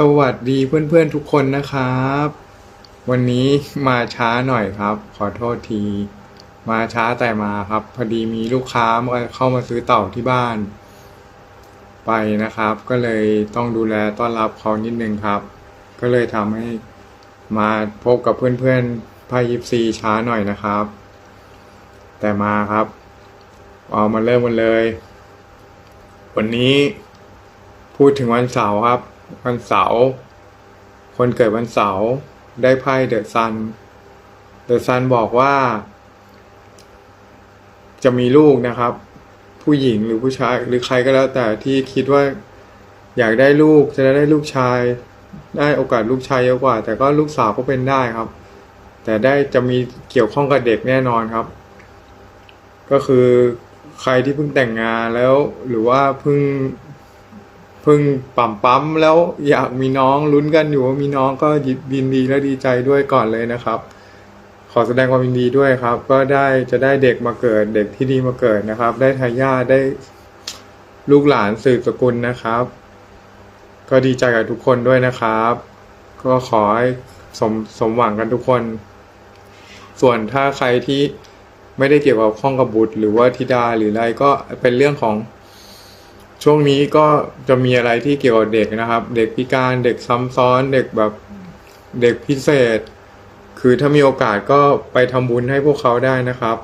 สวัสดีเพื่อนๆทุกคนนะครับ วันนี้มาช้าหน่อยครับ ขอโทษที มาช้าแต่มาครับ พอดีมีลูกค้ามาเข้ามาซื้อเต่าที่บ้าน ไปนะครับ ก็เลยต้องดูแลต้อนรับเขานิดนึงครับ ก็เลยทำให้มาพบกับเพื่อนๆพายิปซีช้าหน่อยนะครับ แต่มาครับเอามาเริ่มกันเลย วันนี้พูดถึงวันเสาร์ครับ วันเสาร์คนเกิดวันเสาร์ได้ไพ่เดอะซันเดอะซันบอกว่า จะมีลูกนะครับ ผู้หญิงหรือผู้ชายหรือใครก็แล้วแต่ที่คิดว่าอยากได้ลูกจะได้ลูกชาย ได้โอกาสลูกชายเยอะกว่า แต่ก็ลูกสาวก็เป็นได้ครับ แต่ได้จะมีเกี่ยวข้องกับเด็กแน่นอนครับ ก็คือใครที่เพิ่งแต่งงานแล้วหรือว่าเพิ่ง พิ่งปั๊มปั๊มแล้วอยากมีน้องลุ้นกันอยู่ว่ามีน้องก็ยินดีและดีใจด้วยก่อนเลยนะครับ ขอแสดงความยินดีด้วยครับ ก็ได้จะได้เด็กมาเกิดเด็กที่ดีมาเกิดนะครับ ได้ทายาทได้ลูกหลานสืบสกุลนะครับ ก็ดีใจกับทุกคนด้วยนะครับ ก็ขอให้สมสมหวังกันทุกคน ส่วนถ้าใครที่ไม่ได้เกี่ยวกับข้องกับบุตร หรือว่าธิดาหรืออะไรก็เป็นเรื่องของ ช่วงนี้ก็จะมีอะไรที่เกี่ยวกับเด็กนะครับ เด็กพิการเด็กซ้ำซ้อนเด็กแบบเด็กพิเศษ คือถ้ามีโอกาสก็ไปทำบุญให้พวกเขาได้นะครับ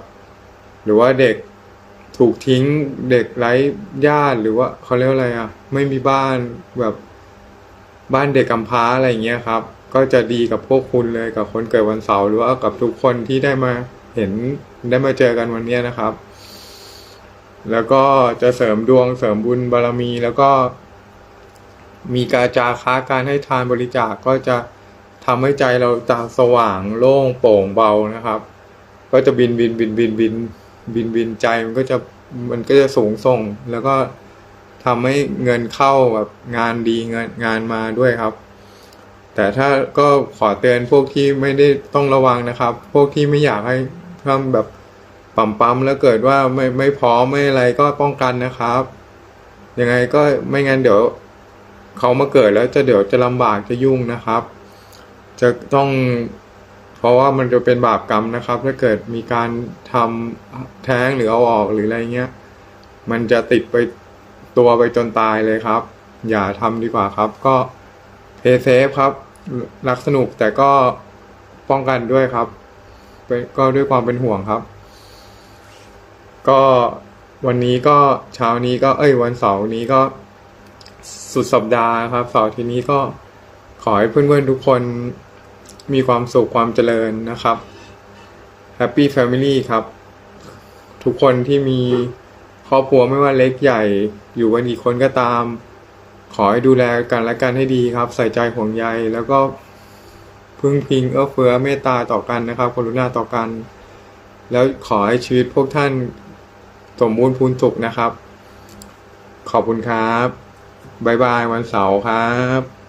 หรือว่าเด็กถูกทิ้งเด็กไร้ญาติหรือว่าเขาเรียกว่าอะไรอะ ไม่มีบ้านแบบบ้านเด็กกำพร้าอะไรอย่างเงี้ยครับ ก็จะดีกับพวกคุณเลยกับคนเกิดวันเสาร์หรือว่ากับทุกคนที่ได้มาเห็นได้มาเจอกันวันนี้นะครับ แล้วก็จะเสริมดวงเสริมบุญบารมี แล้วก็มีการจาค้าการให้ทานบริจาคก็จะทำให้ใจเราตาสว่างโล่งโปร่งเบานะครับ ก็จะบินบินบินบินบินบินบินใจมันก็จะมันก็จะสูงส่ง แล้วก็ทำให้เงินเข้าแบบงานดีเงินงานมาด้วยครับ แต่ถ้าก็ขอเตือนพวกที่ไม่ได้ต้องระวังนะครับ พวกที่ไม่อยากให้ทำแบบ ปั๊มปั๊มแล้วเกิดว่าไม่ไม่พร้อมไม่อะไรก็ป้องกันนะครับ ยังไงก็ไม่งั้นเดี๋ยวเขามาเกิดแล้วจะเดี๋ยวจะลำบากจะยุ่งนะครับ จะต้องเพราะว่ามันจะเป็นบาปกรรมนะครับ ถ้าเกิดมีการทำแท้งหรือเอาออกหรืออะไรเงี้ย มันจะติดไปตัวไปจนตายเลยครับ อย่าทำดีกว่าครับ ก็เพย์เซฟครับรักสนุกแต่ก็ป้องกันด้วยครับเป็นก็ด้วยความเป็นห่วงครับ ก็วันนี้ก็เช้านี้ก็เอ้ยวันเสาร์นี้ก็สุดสัปดาห์ครับเสาร์ที่นี้ก็ขอให้เพื่อนๆทุกคนมีความสุขความเจริญนะครับ Happy Family ครับ ทุกคนที่มีครอบครัวไม่ว่าเล็กใหญ่ อยู่กันกี่คนก็ตาม ขอให้ดูแลกันและกันให้ดีครับ ใส่ใจห่วงใยแล้วก็พึ่งพิงเอื้อเฟื้อเมตตาต่อกันนะครับกรุณาต่อกัน แล้วขอให้ชีวิตพวกท่าน สมบูรณ์พูนสุขนะครับ ขอบคุณครับ บ๊ายบายวันเสาร์ครับ